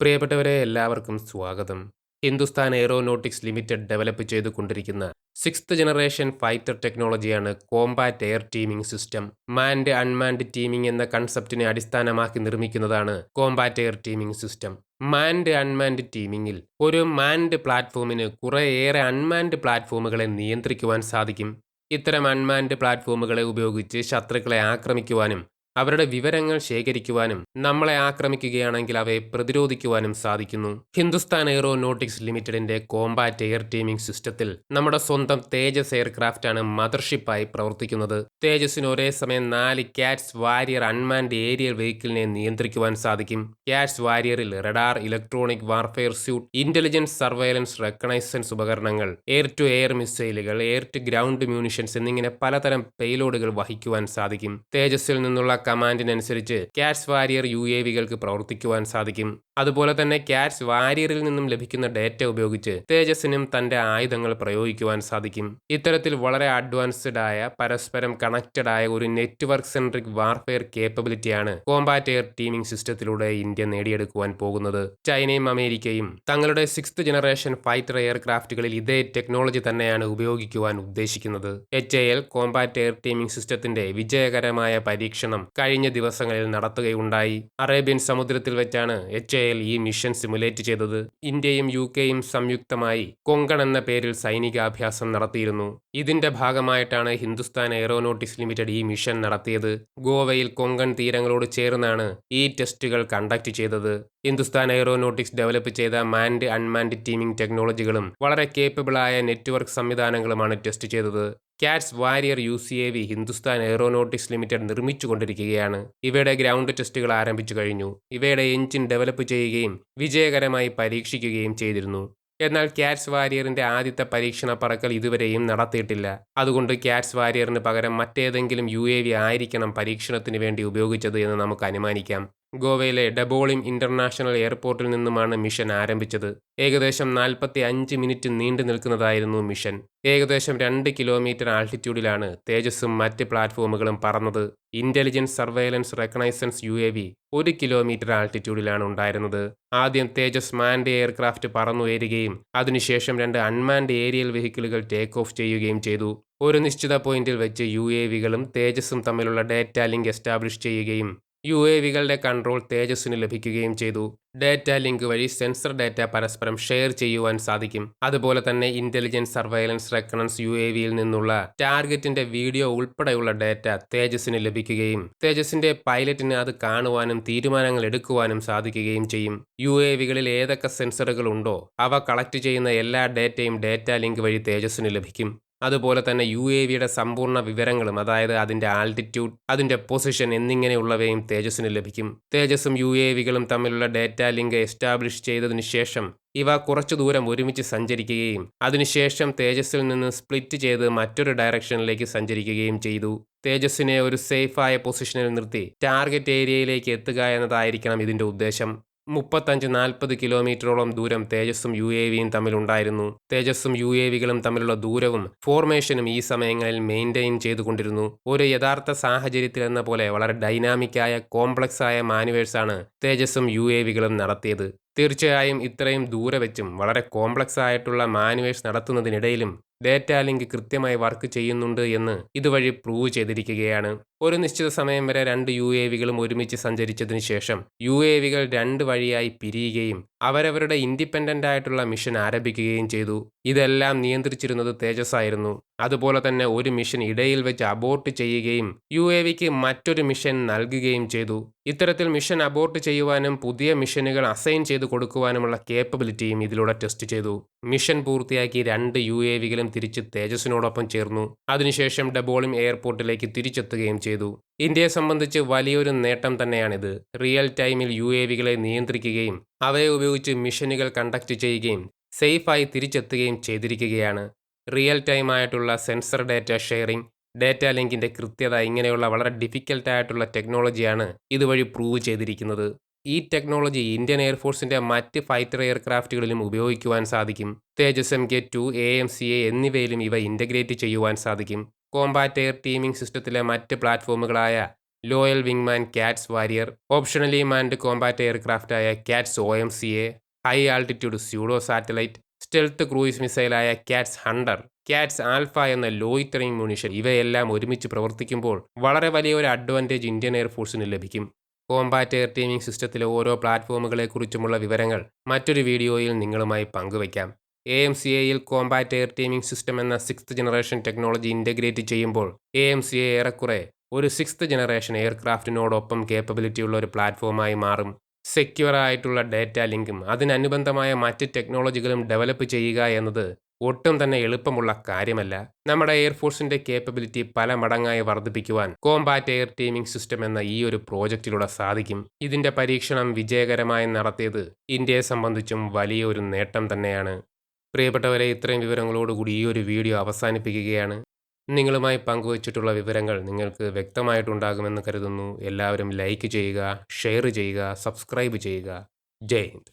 പ്രിയപ്പെട്ടവരെ എല്ലാവർക്കും സ്വാഗതം. ഹിന്ദുസ്ഥാൻ എയറോനോട്ടിക്സ് ലിമിറ്റഡ് ഡെവലപ്പ് ചെയ്തുകൊണ്ടിരിക്കുന്ന sixth generation fighter ടെക്നോളജിയാണ് combat air teaming system manned unmanned teaming എന്ന കൺസെപ്റ്റിനെ അടിസ്ഥാനമാക്കി നിർമ്മിക്കുന്നതാണ് combat air teaming system manned unmanned ടീമിംഗിൽ ഒരു മാൻഡ് പ്ലാറ്റ്ഫോമിന് കുറേയേറെ അൺമാൻഡ് പ്ലാറ്റ്ഫോമുകളെ നിയന്ത്രിക്കുവാൻ സാധിക്കും. ഇത്തരം അൺമാൻഡ് പ്ലാറ്റ്ഫോമുകളെ ഉപയോഗിച്ച് ശത്രുക്കളെ ആക്രമിക്കുവാനും അവരുടെ വിവരങ്ങൾ ശേഖരിക്കുവാനും നമ്മളെ ആക്രമിക്കുകയാണെങ്കിൽ അവയെ പ്രതിരോധിക്കുവാനും സാധിക്കുന്നു. ഹിന്ദുസ്ഥാൻ എയറോനോട്ടിക്സ് ലിമിറ്റഡിന്റെ കോമ്പാറ്റ് എയർ ടീമിംഗ് സിസ്റ്റത്തിൽ നമ്മുടെ സ്വന്തം തേജസ് എയർക്രാഫ്റ്റ് ആണ് മദർഷിപ്പായി പ്രവർത്തിക്കുന്നത്. തേജസിന് ഒരേ സമയം നാല് ക്യാറ്റ്സ് വാരിയർ അൺമാൻഡ് ഏരിയൽ വെഹിക്കിളിനെ നിയന്ത്രിക്കുവാൻ സാധിക്കും. CATS വാരിയറിൽ radar electronic warfare suite intelligence surveillance reconnaissance ഉപകരണങ്ങൾ എയർ ടു എയർ മിസൈലുകൾ എയർ ടു ഗ്രൗണ്ട് മ്യൂണിഷൻസ് എന്നിങ്ങനെ പലതരം പേലോഡുകൾ വഹിക്കുവാൻ സാധിക്കും. തേജസ്സിൽ നിന്നുള്ള കമാൻഡിനനുസരിച്ച് ക്യാറ്റ്സ് വാരിയർ യു എ വികൾക്ക് പ്രവർത്തിക്കുവാൻ സാധിക്കും. അതുപോലെ തന്നെ ക്യാറ്റ്സ് വാരിയറിൽ നിന്നും ലഭിക്കുന്ന ഡേറ്റ ഉപയോഗിച്ച് തേജസ്സിനും തന്റെ ആയുധങ്ങൾ പ്രയോഗിക്കുവാൻ സാധിക്കും. ഇത്തരത്തിൽ വളരെ അഡ്വാൻസ്ഡ് ആയ പരസ്പരം കണക്റ്റഡ് ആയ ഒരു നെറ്റ്വർക്ക് സെൻട്രിക് വാർഫെയർ കേപ്പബിലിറ്റിയാണ് കോമ്പാറ്റ് എയർ ടീമിംഗ് സിസ്റ്റത്തിലൂടെ ഇന്ത്യ നേടിയെടുക്കുവാൻ പോകുന്നത്. ചൈനയും അമേരിക്കയും തങ്ങളുടെ സിക്സ്ത് ജനറേഷൻ ഫൈറ്റർ എയർക്രാഫ്റ്റുകളിൽ ഇതേ ടെക്നോളജി തന്നെയാണ് ഉപയോഗിക്കുവാൻ ഉദ്ദേശിക്കുന്നത്. H A L combat air teaming സിസ്റ്റത്തിന്റെ വിജയകരമായ പരീക്ഷണം കഴിഞ്ഞ ദിവസങ്ങളിൽ നടത്തുകയുണ്ടായി. അറേബ്യൻ സമുദ്രത്തിൽ വെച്ചാണ് എച്ച് എൽ ഈ മിഷൻ സിമുലേറ്റ് ചെയ്തത്. ഇന്ത്യയും യു കെയും സംയുക്തമായി കൊങ്കൺ എന്ന പേരിൽ സൈനികാഭ്യാസം നടത്തിയിരുന്നു. ഇതിന്റെ ഭാഗമായിട്ടാണ് ഹിന്ദുസ്ഥാൻ എയറോനോട്ടിക്സ് ലിമിറ്റഡ് ഈ മിഷൻ നടത്തിയത്. ഗോവയിൽ കൊങ്കൺ തീരങ്ങളോട് ചേർന്നാണ് ഈ ടെസ്റ്റുകൾ കണ്ടക്ട് ചെയ്തത്. ഹിന്ദുസ്ഥാൻ എയറോനോട്ടിക്സ് ഡെവലപ്പ് ചെയ്ത മാൻഡ് അൺമാൻഡ് ടീമിംഗ് ടെക്നോളജികളും വളരെ കേപ്പബിളായ നെറ്റ്വർക്ക് സംവിധാനങ്ങളുമാണ് ടെസ്റ്റ് ചെയ്തത്. CATS warrior U C A V Hindustan aeronautics limited നിർമ്മിച്ചുകൊണ്ടിരിക്കുകയാണ്. ഇവയുടെ ഗ്രൗണ്ട് ടെസ്റ്റുകൾ ആരംഭിച്ചു കഴിഞ്ഞു. ഇവയുടെ എഞ്ചിൻ ഡെവലപ്പ് ചെയ്യുകയും വിജയകരമായി പരീക്ഷിക്കുകയും ചെയ്തിരുന്നു. എന്നാൽ ക്യാറ്റ്സ് വാരിയറിന്റെ ആദ്യത്തെ പരീക്ഷണ പറക്കൽ ഇതുവരെയും നടത്തിയിട്ടില്ല. അതുകൊണ്ട് ക്യാറ്റ്സ് വാരിയറിന് പകരം മറ്റേതെങ്കിലും യു ആയിരിക്കണം പരീക്ഷണത്തിന് വേണ്ടി ഉപയോഗിച്ചത് എന്ന് നമുക്ക് അനുമാനിക്കാം. ഗോവയിലെ ഡബോളിം ഇന്റർനാഷണൽ എയർപോർട്ടിൽ നിന്നുമാണ് മിഷൻ ആരംഭിച്ചത്. ഏകദേശം നാൽപ്പത്തി അഞ്ച് മിനിറ്റ് നീണ്ടു നിൽക്കുന്നതായിരുന്നു മിഷൻ. ഏകദേശം രണ്ട് കിലോമീറ്റർ ആൾട്ടിറ്റ്യൂഡിലാണ് തേജസ്സും മറ്റ് പ്ലാറ്റ്ഫോമുകളും പറന്നത്. Intelligence surveillance reconnaissance U A V ഒരു കിലോമീറ്റർ ആൾട്ടിറ്റ്യൂഡിലാണ് ഉണ്ടായിരുന്നത്. ആദ്യം തേജസ് മാൻഡ് എയർക്രാഫ്റ്റ് പറന്നുയരുകയും അതിനുശേഷം രണ്ട് അൺമാൻഡ് ഏരിയൽ വെഹിക്കിളുകൾ ടേക്ക് ഓഫ് ചെയ്യുകയും ചെയ്തു. ഒരു നിശ്ചിത പോയിന്റിൽ വെച്ച് യു എ വികളും തേജസ്സും തമ്മിലുള്ള ഡേറ്റ ലിങ്ക് എസ്റ്റാബ്ലിഷ് ചെയ്യുകയും യു എ വികളുടെ കൺട്രോൾ തേജസ്സിന് ലഭിക്കുകയും ചെയ്തു. ഡാറ്റ ലിങ്ക് വഴി സെൻസർ ഡാറ്റ പരസ്പരം ഷെയർ ചെയ്യുവാൻ സാധിക്കും. അതുപോലെ തന്നെ intelligence surveillance reconnaissance U A വിയിൽ നിന്നുള്ള ടാർഗറ്റിന്റെ വീഡിയോ ഉൾപ്പെടെയുള്ള ഡാറ്റ തേജസ്സിന് ലഭിക്കുകയും തേജസിന്റെ പൈലറ്റിന് അത് കാണുവാനും തീരുമാനങ്ങൾ എടുക്കുവാനും സാധിക്കുകയും ചെയ്യും. യു എ വികളിൽ ഏതൊക്കെ സെൻസറുകൾ ഉണ്ടോ അവ കളക്ട് ചെയ്യുന്ന എല്ലാ ഡാറ്റയും ഡാറ്റ ലിങ്ക് വഴി തേജസ്സിന് ലഭിക്കും. അതുപോലെ തന്നെ യു എ വിയുടെ സമ്പൂർണ വിവരങ്ങളും അതായത് അതിന്റെ ആൾട്ടിറ്റ്യൂഡ് അതിന്റെ പൊസിഷൻ എന്നിങ്ങനെയുള്ളവയും തേജസ്സിന് ലഭിക്കും. തേജസ്സും യു എ വികളും തമ്മിലുള്ള ഡേറ്റ ലിങ്ക് എസ്റ്റാബ്ലിഷ് ചെയ്തതിനു ശേഷം ഇവ കുറച്ചു ദൂരം ഒരുമിച്ച് സഞ്ചരിക്കുകയും അതിനുശേഷം തേജസ്സിൽ നിന്ന് സ്പ്ലിറ്റ് ചെയ്ത് മറ്റൊരു ഡയറക്ഷനിലേക്ക് സഞ്ചരിക്കുകയും ചെയ്തു. തേജസ്സിനെ ഒരു സേഫായ പൊസിഷനിൽ നിർത്തി. ടാർഗറ്റ് ഏരിയയിലേക്ക് എത്തുക എന്നതായിരിക്കണം ഇതിന്റെ ഉദ്ദേശം. മുപ്പത്തഞ്ച് നാൽപ്പത് കിലോമീറ്ററോളം ദൂരം തേജസ്സും യു എ വിയും തമ്മിലുണ്ടായിരുന്നു. തേജസ്സും യു എ വികളും തമ്മിലുള്ള ദൂരവും ഫോർമേഷനും ഈ സമയങ്ങളിൽ മെയിന്റെയിൻ ചെയ്തുകൊണ്ടിരുന്നു. ഒരു യഥാർത്ഥ സാഹചര്യത്തിൽ എന്ന പോലെ വളരെ ഡൈനാമിക്കായ കോംപ്ലക്സായ മാനുവേഴ്സാണ് തേജസ്സും യു എ വികളും നടത്തിയത്. തീർച്ചയായും ഇത്രയും ദൂരെ വെച്ചും വളരെ കോംപ്ലക്സ് ആയിട്ടുള്ള മാനുവേഴ്സ് നടത്തുന്നതിനിടയിലും ഡേറ്റ ലിങ്ക് കൃത്യമായി വർക്ക് ചെയ്യുന്നുണ്ട് എന്ന് ഇതുവഴി പ്രൂവ് ചെയ്തിരിക്കുകയാണ്. ഒരു നിശ്ചിത സമയം വരെ രണ്ട് യു എ വികളും ഒരുമിച്ച് സഞ്ചരിച്ചതിന് ശേഷം യു എ വികൾ രണ്ട് വഴിയായി പിരിയുകയും അവരവരുടെ ഇൻഡിപെൻഡന്റ് ആയിട്ടുള്ള മിഷൻ ആരംഭിക്കുകയും ചെയ്തു. ഇതെല്ലാം നിയന്ത്രിച്ചിരുന്നത് തേജസ് ആയിരുന്നു അതുപോലെ തന്നെ ഒരു മിഷൻ ഇടയിൽ വെച്ച് അബോർട്ട് ചെയ്യുകയും യു എ വിക്ക് മറ്റൊരു മിഷൻ നൽകുകയും ചെയ്തു. ഇത്തരത്തിൽ മിഷൻ അബോർട്ട് ചെയ്യുവാനും പുതിയ മിഷനുകൾ അസൈൻ ചെയ്ത് കൊടുക്കുവാനുമുള്ള കേപ്പബിലിറ്റിയും ഇതിലൂടെ ടെസ്റ്റ് ചെയ്തു. മിഷൻ പൂർത്തിയാക്കി രണ്ട് യു എ വികളും തിരിച്ച് തേജസ്സിനോടൊപ്പം ചേർന്നു. അതിനുശേഷം ഡബോളിം എയർപോർട്ടിലേക്ക് തിരിച്ചെത്തുകയും ചെയ്തു. ഇന്ത്യയെ സംബന്ധിച്ച് വലിയൊരു നേട്ടം തന്നെയാണിത്. റിയൽ ടൈമിൽ യു എ വികളെ നിയന്ത്രിക്കുകയും അവയെ ഉപയോഗിച്ച് മിഷനുകൾ കണ്ടക്ട് ചെയ്യുകയും സേഫായി തിരിച്ചെത്തുകയും ചെയ്തിരിക്കുകയാണ്. റിയൽ ടൈം ആയിട്ടുള്ള സെൻസർ ഡാറ്റ ഷെയറിംഗ് ഡാറ്റ ലിങ്കിന്റെ കൃത്യത ഇങ്ങനെയുള്ള വളരെ ഡിഫിക്കൽട്ടായിട്ടുള്ള ടെക്നോളജിയാണ് ഇതുവഴി പ്രൂവ് ചെയ്തിരിക്കുന്നത്. ഈ ടെക്നോളജി ഇന്ത്യൻ എയർഫോഴ്സിന്റെ മറ്റ് ഫൈറ്റർ എയർക്രാഫ്റ്റുകളിലും ഉപയോഗിക്കുവാൻ സാധിക്കും. Tejas M K two A M C A എന്നിവയിലും ഇവ ഇന്റഗ്രേറ്റ് ചെയ്യുവാൻ സാധിക്കും. കോമ്പാറ്റ് എയർ ടീമിംഗ് സിസ്റ്റത്തിലെ മറ്റ് പ്ലാറ്റ്ഫോമുകളായ loyal വിങ്മാൻ CATS warrior optionally manned combat എയർക്രാഫ്റ്റായ CATS O M C A high altitude pseudo satellite stealth cruise മിസൈലായ CATS hunter CATS alpha എന്ന loitering munition ഇവയെല്ലാം ഒരുമിച്ച് പ്രവർത്തിക്കുമ്പോൾ വളരെ വലിയൊരു അഡ്വാന്റേജ് ഇന്ത്യൻ എയർഫോഴ്സിന് ലഭിക്കും. കോമ്പാറ്റ് എയർ ടീമിംഗ് സിസ്റ്റത്തിലെ ഓരോ പ്ലാറ്റ്ഫോമുകളെക്കുറിച്ചുമുള്ള വിവരങ്ങൾ മറ്റൊരു വീഡിയോയിൽ നിങ്ങളുമായി പങ്കുവയ്ക്കാം. എ എം സി എയിൽ കോമ്പാറ്റ് എയർ ടീമിംഗ് സിസ്റ്റം എന്ന സിക്സ്ത് ജനറേഷൻ ടെക്നോളജി ഇന്റഗ്രേറ്റ് ചെയ്യുമ്പോൾ എ എം സി എ ഏറെക്കുറെ ഒരു സിക്സ്ത് ജനറേഷൻ എയർക്രാഫ്റ്റിനോടൊപ്പം കേപ്പബിലിറ്റി ഉള്ള ഒരു പ്ലാറ്റ്ഫോമായി മാറും. സെക്യൂർ ആയിട്ടുള്ള ഡേറ്റ ലിങ്കും അതിനനുബന്ധമായ മറ്റ് ടെക്നോളജികളും ഡെവലപ്പ് ചെയ്യുക എന്നത് ഒട്ടും തന്നെ എളുപ്പമുള്ള കാര്യമല്ല. നമ്മുടെ എയർഫോഴ്സിന്റെ കേപ്പബിലിറ്റി പല മടങ്ങായി വർദ്ധിപ്പിക്കുവാൻ കോംബാറ്റ് എയർ ടീമിംഗ് സിസ്റ്റം എന്ന ഈ ഒരു പ്രോജക്റ്റിലൂടെ സാധിക്കും. ഇതിന്റെ പരീക്ഷണം വിജയകരമായി നടത്തിയത് ഇന്ത്യയെ സംബന്ധിച്ചും വലിയൊരു നേട്ടം തന്നെയാണ്. പ്രിയപ്പെട്ടവരെ ഇത്രയും വിവരങ്ങളോടുകൂടി ഈ ഒരു വീഡിയോ അവസാനിപ്പിക്കുകയാണ്. നിങ്ങളുമായി പങ്കുവച്ചിട്ടുള്ള വിവരങ്ങൾ നിങ്ങൾക്ക് വ്യക്തമായിട്ടുണ്ടാകുമെന്ന് കരുതുന്നു. എല്ലാവരും ലൈക്ക് ചെയ്യുക ഷെയർ ചെയ്യുക സബ്സ്ക്രൈബ് ചെയ്യുക. ജയ് ഹിന്ദ്.